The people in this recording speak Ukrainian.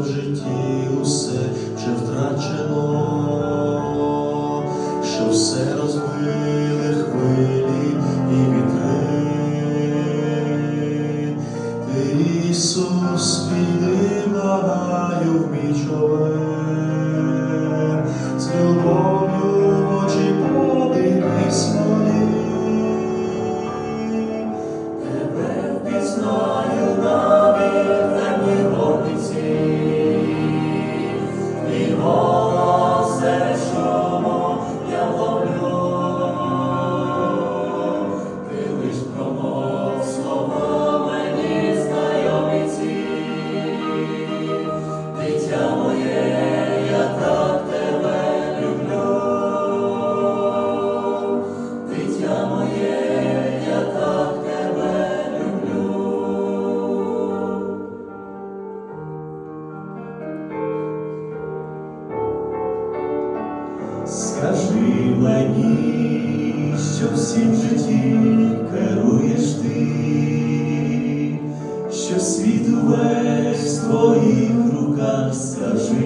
в житті усе вже втрачено, що все розбили хвилі і вітри, ти Ісус, піди, в мій човен. скажи мені, що всім житті керуєш ти, що світ увесь в твоїх руках скажи.